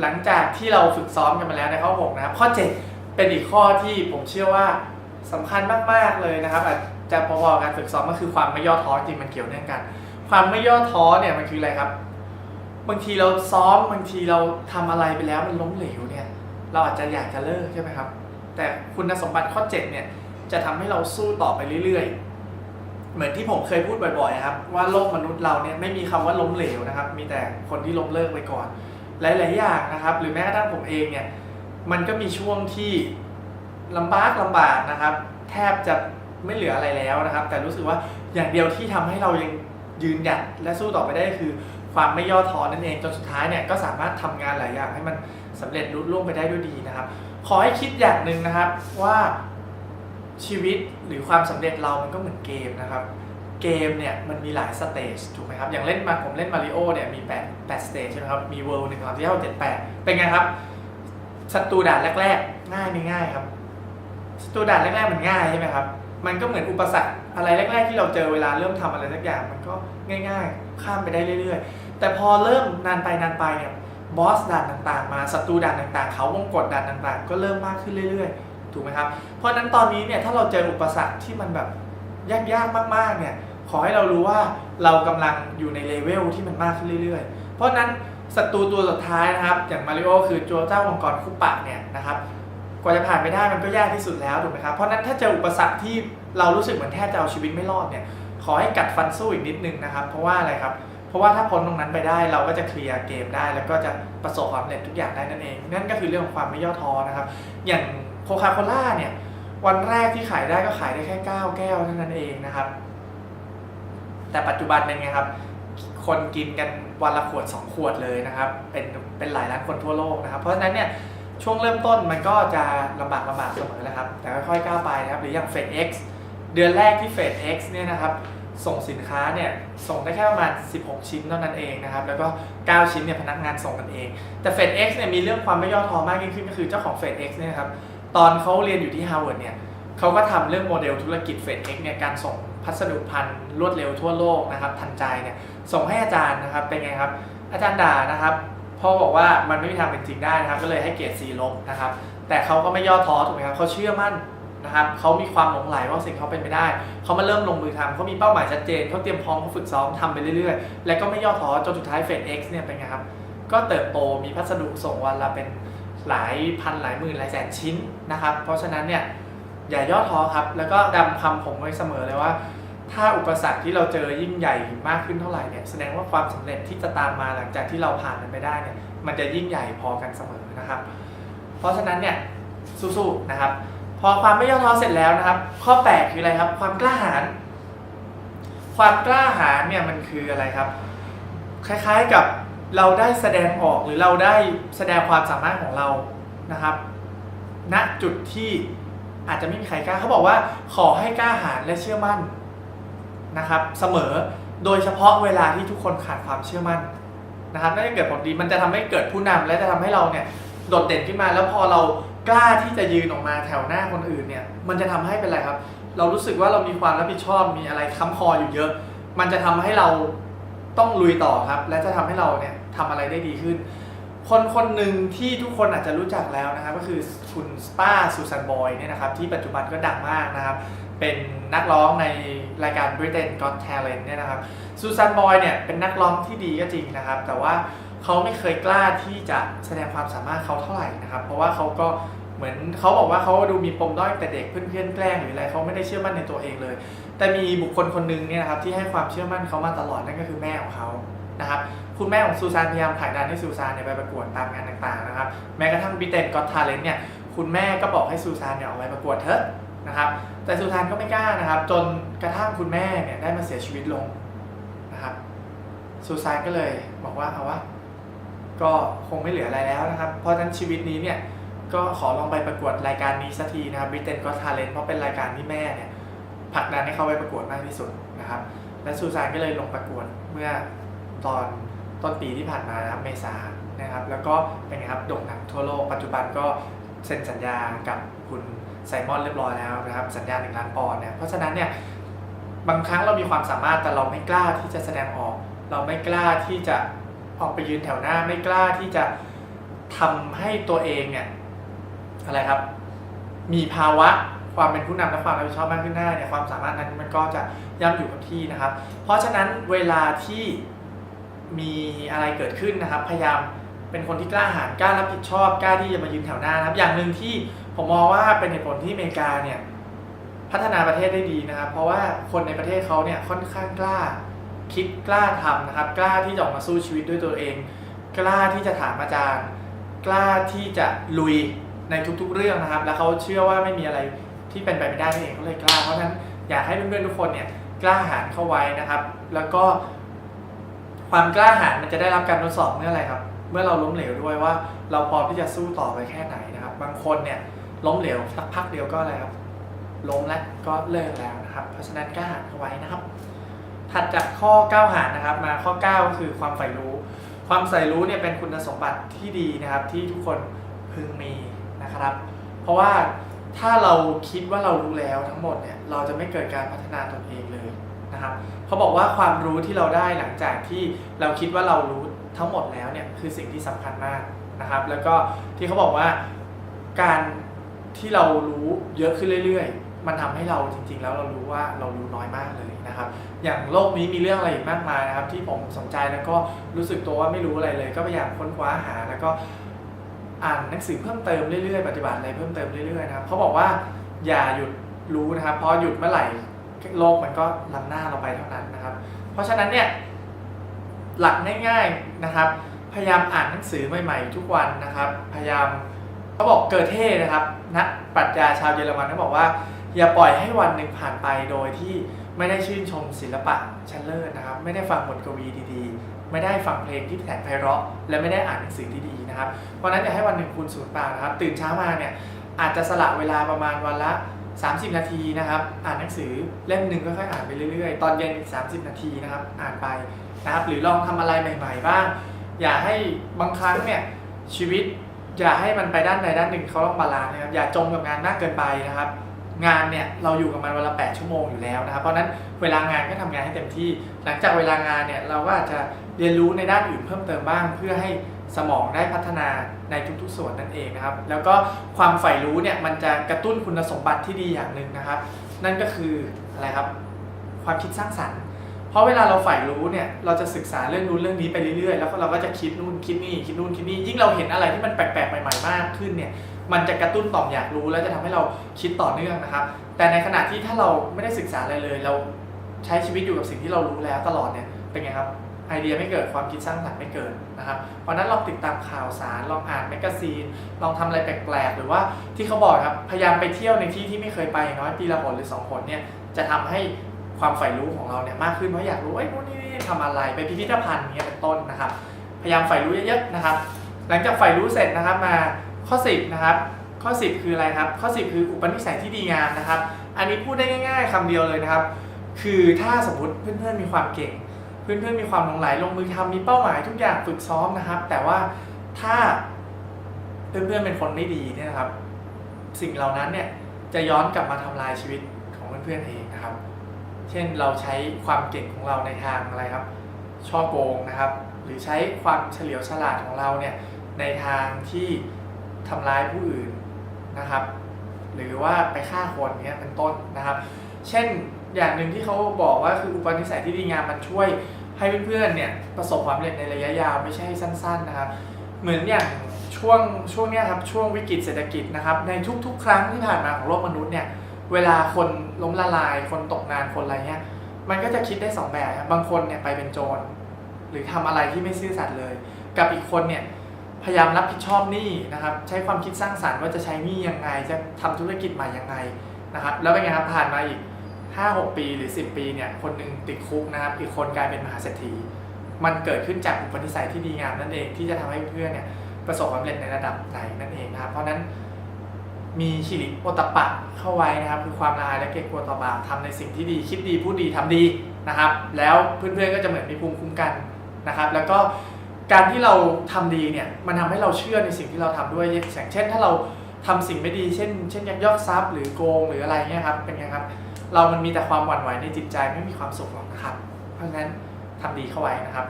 หลังจากที่เราฝึกซ้อมกันมาแล้วในข้อ 6 นะครับ ข้อ 7 เป็นอีกข้อที่ผมเชื่อว่าสำคัญมาก ๆ เลยนะครับอาจจะพอๆการฝึกซ้อมก็คือความไม่ย่อท้อจริงมันเกี่ยวเนื่องกัน ความไม่ย่อท้อเนี่ยมันคืออะไรครับ บางทีเราซ้อมบางทีเราทำอะไรไปแล้วมันล้มเหลวเนี่ย เราอาจจะอยากจะเลิกใช่ไหมครับ แต่คุณสมบัติข้อ 7 เนี่ยจะทำให้เราสู้ต่อไปเรื่อย ๆ เหมือนที่ผมเคยพูดบ่อยๆ ครับ ว่าโลกมนุษย์เราเนี่ยไม่มีคำว่าล้มเหลวนะครับ มีแต่คนที่ล้มเลิกไปก่อน หลายๆอย่างนะครับ หรือแม้กระทั่งผมเองเนี่ยมันก็มีช่วงที่ลำบากลำบากนะครับ แทบจะไม่เหลืออะไรแล้วนะครับ แต่รู้สึกว่าอย่างเดียวที่ทำให้เรายังยืนหยัดและสู้ต่อไปได้คือ ความไม่ย่อท้อนั่นเองจนสุดท้ายเนี่ยก็สามารถทำงานหลายอย่างให้มันสำเร็จลุล่วงไปได้ด้วยดีนะครับ ขอให้คิดอย่างหนึ่งนะครับว่าชีวิตหรือความสำเร็จเรามันก็เหมือนเกมนะครับ เกมเนี่ยมันมีหลายสเตจถูกไหมครับ อย่างเล่นมาผมเล่นมาริโอเนี่ยมี8 8สเตจใช่ไหมครับ มีเวิลด์หนึ่งสองสามสี่ห้าเจ็ดแปดเป็นไงครับศัตรูด่านแรก ๆ ง่ายไม่ง่ายครับศัตรูด่านแรกๆมันง่ายใช่ไหมครับ มันก็เหมือนอุปสรรคอะไรแรก ๆ ที่เราเจอเวลาเริ่มทำอะไรสักอย่าง มันก็ง่าย ๆ ข้ามไปได้เรื่อย ๆ แต่พอเริ่มนานไปนานไปเนี่ยบอสด่านต่างๆ มาศัตรูด่านต่างๆ เขาวงกดด่านต่างๆ ก็เริ่มมากขึ้นเรื่อยๆ ถูกไหมครับ เพราะนั้นตอนนี้เนี่ยถ้าเราเจออุปสรรคที่มันแบบยากๆมากๆเนี่ย ขอให้เรารู้ว่าเรากำลังอยู่ในเลเวลที่มันมากขึ้นเรื่อย ๆ เพราะนั้นศัตรูตัวสุดท้ายนะครับ อย่างมาริโอคือตัวเจ้ามังกรคุปะเนี่ยนะครับกว่าจะผ่านไปได้มันก็ยากที่สุดแล้วถูกไหมครับเพราะฉะนั้นถ้าเจออุปสรรคที่เรารู้สึกเหมือนแทบจะเอาชีวิตไม่รอดเนี่ยขอให้กัดฟันสู้อีกนิดนึงนะครับ เพราะว่าอะไรครับเพราะว่าถ้าพ้นตรงนั้นไปได้เราก็จะเคลียร์เกมได้ แล้วก็จะประสบความสำเร็จทุกอย่างได้นั่นเอง นั่นก็คือเรื่องของความไม่ย่อท้อนะครับ อย่างโคคาโคล่าเนี่ยวันแรกที่ขายได้ก็ขายได้แค่ 9 แก้วเท่านั้นเองนะครับ แต่ปัจจุบันเป็นไงครับ คนกินกันวันละขวด 2 ขวดเลยนะครับ เป็นเป็นหลายล้านคนทั่วโลกนะครับ เพราะฉะนั้นเนี่ยช่วงเริ่มต้นมันก็จะลำบากลำบากเสมอแหละครับ แต่ค่อยๆก้าวไปนะครับ หรืออย่างเฟด X เดือนแรกที่เฟด X เนี่ยนะครับส่งสินค้าเนี่ยส่งได้แค่ประมาณ 16 ชิ้นเท่านั้นเองนะครับ แล้วก็ 9 ชิ้นเนี่ยพนักงานส่งกันเอง แต่ FedEx เนี่ยมีเรื่องความไม่ย่อท้อมากยิ่งขึ้นก็คือเจ้าของ FedEx เนี่ยครับตอนเขาเรียนอยู่ที่ Harvard เนี่ยเขาก็ทำเรื่องโมเดลธุรกิจ FedEx เนี่ยการส่ง พัสดุพันธุ์รวดเร็วทั่วโลกนะครับทันใจเนี่ยส่งให้อาจารย์นะครับเป็นไงครับอาจารย์ด่านะครับพ่อบอกว่ามันไม่มีทางเป็นจริงได้นะครับก็เลยให้เกรด C ลบนะครับแต่เขาก็ไม่ย่อท้อถูกไหมครับเขาเชื่อมั่นนะครับเขามีความหลงไหลว่าสิ่งเขาเป็นไปได้ เขามาเริ่มลงมือทำเขามีเป้าหมายชัดเจนเขาเตรียมพร้อมเขาฝึกซ้อมทำไปเรื่อยๆ และก็ไม่ย่อท้อจนสุดท้ายเฟด X เนี่ยเป็นไงครับ ก็เติบโตมีพัสดุส่งวันละเป็นหลายพันหลายหมื่นหลายแสนชิ้นนะครับ เพราะฉะนั้นเนี่ย อย่าย่อท้อครับ แล้วก็ดำคำผมไว้เสมอเลยว่า ถ้าอุปสรรคที่เราเจอยิ่งใหญ่มากขึ้นเท่าไหร่เนี่ยแสดงว่าความสำเร็จที่จะตามมาหลังจากที่เราผ่านมันไปได้เนี่ยมันจะยิ่งใหญ่พอกันเสมอนะครับ เพราะฉะนั้นเนี่ยสู้ๆนะครับ พอความไม่ย่อท้อเสร็จแล้วนะครับ ข้อแปดคืออะไรครับ ความกล้าหาญความกล้าหาญเนี่ยมันคืออะไรครับ คล้ายๆกับเราได้แสดงออกหรือเราได้แสดงความสามารถของเรานะครับณจุดที่ อาจจะไม่มีใครกล้าเขาบอกว่าขอให้กล้าหาญและเชื่อมั่นนะครับ เสมอโดยเฉพาะเวลาที่ทุกคนขาดความเชื่อมั่นนะครับนั่นจะเกิดผลดีมันจะทำให้เกิดผู้นำและจะทำให้เราเนี่ยโดดเด่นขึ้นมา แล้วพอเรากล้าที่จะยืนออกมาแถวหน้าคนอื่นเนี่ยมันจะทำให้เป็นไรครับ เรารู้สึกว่าเรามีความรับผิดชอบมีอะไรค้ำคออยู่เยอะ มันจะทำให้เราต้องลุยต่อครับ และจะทำให้เราเนี่ยทำอะไรได้ดีขึ้น คนคนหนึ่งที่ทุกคนอาจจะรู้จักแล้วนะครับก็คือคุณสป้าซูซานบอยเนี่ยนะครับที่ปัจจุบันก็ดังมากนะครับ เป็นนักร้องในรายการ Britain Got Talent เนี่ยนะครับซูซานบอยเนี่ยเป็นนักร้องที่ดีก็จริงนะครับ แต่ว่าเขาไม่เคยกล้าที่จะแสดงความสามารถเขาเท่าไหร่นะครับ เพราะว่าเขาก็เหมือนเขาบอกว่าเขาดูมีปมด้อยแต่เด็กเพื่อนๆแกล้งหรืออะไรเขาไม่ได้เชื่อมั่นในตัวเองเลย แต่มีบุคคลคนหนึ่งเนี่ยนะครับที่ให้ความเชื่อมั่นเขามาตลอดนั่นก็คือแม่ของเขา นะครับคุณแม่ของซูซานพยายามผลักดันให้ซูซานเนี่ยไปประกวดตามงานต่างๆนะครับแม้กระทั่งบิเตนก็อตทาเลนเนี่ยคุณแม่ก็บอกให้ซูซานเนี่ยออกไปประกวดเถอะนะครับแต่ซูซานก็ไม่กล้านะครับ จนกระทั่งคุณแม่เนี่ยได้มาเสียชีวิตลงนะครับซูซานก็เลยบอกว่าเอาวะก็คงไม่เหลืออะไรแล้วนะครับ เพราะฉะนั้นชีวิตนี้เนี่ยก็ขอลองไปประกวดรายการนี้สักทีนะครับบิเตนก็ทาเลนเพราะเป็นรายการที่แม่เนี่ยผลักดันให้เขาไปประกวดมากที่สุดนะครับและซูซานก็เลยลงประกวดเมื่อ ตอนต้นปีที่ผ่านมาครับเมษานะครับ แล้วก็เป็นไงครับโด่งดังทั่วโลก ปัจจุบันก็เซ็นสัญญากับคุณไซมอนเรียบร้อยแล้วนะครับ สัญญาหนึ่งล้านปอนด์เนี่ยเพราะฉะนั้นเนี่ยบางครั้งเรามีความสามารถแต่เราไม่กล้าที่จะแสดงออก เราไม่กล้าที่จะออกไปยืนแถวหน้าไม่กล้าที่จะทำให้ตัวเองเนี่ยอะไรครับ มีภาวะความเป็นผู้นำและความรับผิดชอบมากขึ้นได้เนี่ยความสามารถนั้นมันก็จะย่ำอยู่กับที่นะครับ เพราะฉะนั้นเวลาที่ มีอะไรเกิดขึ้นนะครับ พยายามเป็นคนที่กล้าหาญกล้ารับผิดชอบกล้าที่จะมายืนแถวหน้านะครับ อย่างหนึ่งที่ผมมองว่าเป็นเหตุผลที่อเมริกาเนี่ยพัฒนาประเทศได้ดีนะครับ เพราะว่าคนในประเทศเขาเนี่ยค่อนข้างกล้าคิดกล้าทำนะครับ กล้าที่จะออกมาสู้ชีวิตด้วยตัวเอง กล้าที่จะถามอาจารย์ กล้าที่จะลุยในทุกๆเรื่องนะครับ แล้วเขาเชื่อว่าไม่มีอะไรที่เป็นไปไม่ได้นั่นเองเขาเลยกล้า เพราะฉะนั้นอยากให้เพื่อนๆทุกคนเนี่ยกล้าหาญเข้าไว้นะครับ แล้วก็ ความกล้าหาญมันจะได้รับการทดสอบเมื่ออะไรครับ เมื่อเราล้มเหลวด้วยว่า เราพร้อมที่จะสู้ต่อไปแค่ไหนนะครับ บางคนเนี่ยล้มเหลวสักพักเดียวก็อะไรครับล้มแล้วก็เลิกแล้วนะครับ เพราะฉะนั้นกล้าหาญเข้าไว้นะครับ ถัดจากข้อ 9 หารนะครับ มาข้อ 9 ก็คือความใฝ่รู้ ความใฝ่รู้เนี่ยเป็นคุณสมบัติที่ดีนะครับ ที่ทุกคนพึงมีนะครับ เพราะว่าถ้าเราคิดว่าเรารู้แล้วทั้งหมดเนี่ยเราจะไม่เกิดการพัฒนาตนเองเลย นะครับเขาบอกว่าความรู้ที่เราได้หลังจากที่เราคิดว่าเรารู้ทั้งหมดแล้วเนี่ยคือสิ่งที่สำคัญมากนะครับ แล้วก็ที่เขาบอกว่าการที่เรารู้เยอะขึ้นเรื่อยๆ มันทำให้เราจริง ๆ แล้วเรารู้ว่าเรารู้น้อยมากเลยนะครับ อย่างโลกนี้มีเรื่องอะไรอีกมากมายนะครับ ที่ผมสนใจแล้วก็รู้สึกตัวว่าไม่รู้อะไรเลย ก็พยายามค้นคว้าหาแล้วก็อ่านหนังสือเพิ่มเติมเรื่อยๆ ปฏิบัติอะไรเพิ่มเติมเรื่อยๆนะครับเขาบอกว่าอย่าหยุดรู้นะครับ เพราะหยุดเมื่อไหร่ โลกมันก็ล้ำหน้าเราไปเท่านั้นนะครับ เพราะฉะนั้นเนี่ยหลักง่ายๆนะครับ พยายามอ่านหนังสือใหม่ๆ ทุกวันนะครับ พยายามเขาบอกเกิดเท่นะครับนักปรัชญาชาวเยอรมันเขาบอกว่า อย่าปล่อยให้วันหนึ่งผ่านไปโดยที่ไม่ได้ชื่นชมศิลปะชั้นเลิศนะครับ ไม่ได้ฟังบทกวีดีๆ ไม่ได้ฟังเพลงที่แสนไพเราะ และไม่ได้อ่านหนังสือที่ดีนะครับ เพราะฉะนั้นอย่าให้วันหนึ่งคุณสูญเปล่านะครับ ตื่นเช้ามาเนี่ยอาจจะสละเวลาประมาณวันละ 30 นาทีนะครับ อ่านหนังสือเล่มหนึ่งก็ค่อยๆอ่านไปเรื่อยๆ ตอนเย็นอีก 30 นาทีนะครับ อ่านไปนะครับ หรือลองทำอะไรใหม่ ๆ บ้าง อย่าให้บางครั้งเนี่ยชีวิตอย่าให้มันไปด้านใดด้านหนึ่งเขาต้องบาลานซ์นะครับ อย่าจมกับงานมากเกินไปนะครับ งานเนี่ยเราอยู่กับมันวันละ 8 ชั่วโมงอยู่แล้วนะครับ เพราะนั้นเวลางานก็ทำงานให้เต็มที่ หลังจากเวลางานเนี่ยเราก็อาจจะ เรียนรู้ในด้านอื่นเพิ่มเติมบ้าง เพื่อให้สมองได้พัฒนาในทุกๆส่วนนั่นเองนะครับ แล้วก็ความใฝ่รู้เนี่ยมันจะกระตุ้นคุณสมบัติที่ดีอย่างหนึ่งนะครับ นั่นก็คืออะไรครับ ความคิดสร้างสรรค์ เพราะเวลาเราใฝ่รู้เนี่ยเราจะศึกษาเรื่องนู้นเรื่องนี้ไปเรื่อยๆ แล้วเราก็จะคิดนู่นคิดนี่คิดนู่นคิดนี่ยิ่งเราเห็นอะไรที่มันแปลกๆใหม่ๆมากขึ้นเนี่ยมันจะกระตุ้นต่อมอยากรู้ แล้วจะทำให้เราคิดต่อเนื่องนะครับ แต่ในขณะที่ถ้าเราไม่ได้ศึกษาอะไรเลย เราใช้ชีวิตอยู่กับสิ่งที่เรารู้แล้วตลอดเนี่ยเป็นไงครับ ไอเดียไม่เกิดความคิดสร้างสรรค์ไม่เกิดนะครับ เพราะนั้นลองติดตามข่าวสารลองอ่านแมกกาซีนลองทำอะไรแปลกๆ หรือว่าที่เขาบอกครับพยายามไปเที่ยวในที่ที่ไม่เคยไปอย่างน้อยปีละหนหรือสองหนเนี่ยจะทำให้ความใฝ่รู้ของเราเนี่ยมากขึ้นเพราะอยากรู้ไอ้ยนู่นนี่ทำอะไรไปพิพิธภัณฑ์เงี้ยเป็นต้นนะครับ พยายามใฝ่รู้เยอะๆนะครับ หลังจากใฝ่รู้เสร็จนะครับมาข้อ 10นะครับข้อ 10 คืออะไรครับ ข้อ 10 คืออุปนิสัยที่ดีงามนะครับ อันนี้พูดได้ง่าย ๆคำเดียวเลยนะครับ คือถ้าสมมติเพื่อนๆมีความเก่ง เพื่อนๆมีความหลงไหลลงมือทำมีเป้าหมายทุกอย่างฝึกซ้อมนะครับ แต่ว่าถ้าเพื่อนๆเป็นคนไม่ดีเนี่ยนะครับ สิ่งเหล่านั้นเนี่ยจะย้อนกลับมาทำลายชีวิตของเพื่อนๆเองนะครับ เช่นเราใช้ความเก่งของเราในทางอะไรครับ ช่อโกงนะครับ หรือใช้ความเฉลียวฉลาดของเราเนี่ยในทางที่ทำร้ายผู้อื่นนะครับ หรือว่าไปฆ่าคนเนี่ยเป็นต้นนะครับ เช่นอย่างหนึ่งที่เขาบอกว่าคืออุปนิสัยที่ดีงามมันช่วย ให้เพื่อนๆเนี่ยประสบความสำเร็จในระยะยาวไม่ใช่สั้นๆนะครับ เหมือนอย่างช่วงช่วงเนี้ยครับช่วงวิกฤตเศรษฐกิจนะครับในทุกๆ ครั้งที่ผ่านมาของโลกมนุษย์เนี่ยเวลาคนล้มละลาย คนตกงานคนอะไรเงี้ยมันก็จะคิดได้สองแบบครับบางคนเนี่ยไปเป็นโจร หรือทำอะไรที่ไม่ซื่อสัตย์เลย กับอีกคนเนี่ยพยายามรับผิดชอบหนี้นะครับใช้ความคิดสร้างสรรค์ว่าจะใช้หนี้ยังไง จะทำธุรกิจใหม่ยังไงนะครับแล้วเป็นไงครับผ่านมาอีก 5-6 ปีหรือ 10 ปีเนี่ยคนหนึ่งติดคุกนะครับอีกคนกลายเป็นมหาเศรษฐี มันเกิดขึ้นจากอุปนิสัยที่ดีงามนั่นเองที่จะทำให้เพื่อนเนี่ยประสบความสำเร็จในระดับไหนนั่นเองนะครับเพราะนั้นมีชิริโอตปะเข้าไว้นะครับ คือความละอายและเกรงกลัวต่อบาปทำในสิ่งที่ดีคิดดีพูดดีทำดีนะครับ แล้วเพื่อนๆก็จะเหมือนมีภูมิคุ้มกันนะครับ แล้วก็การที่เราทำดีเนี่ยมันทำให้เราเชื่อในสิ่งที่เราทำด้วยอย่างเช่น ถ้าเราทำสิ่งไม่ดีเช่น เช่นยักยอกทรัพย์หรือโกงหรืออะไรเงี้ยครับเป็นไงครับ เรามันมีแต่ความหวั่นไหวในจิตใจไม่มีความสุขหรอกนะครับ เพราะฉะนั้นทำดีเข้าไว้นะครับ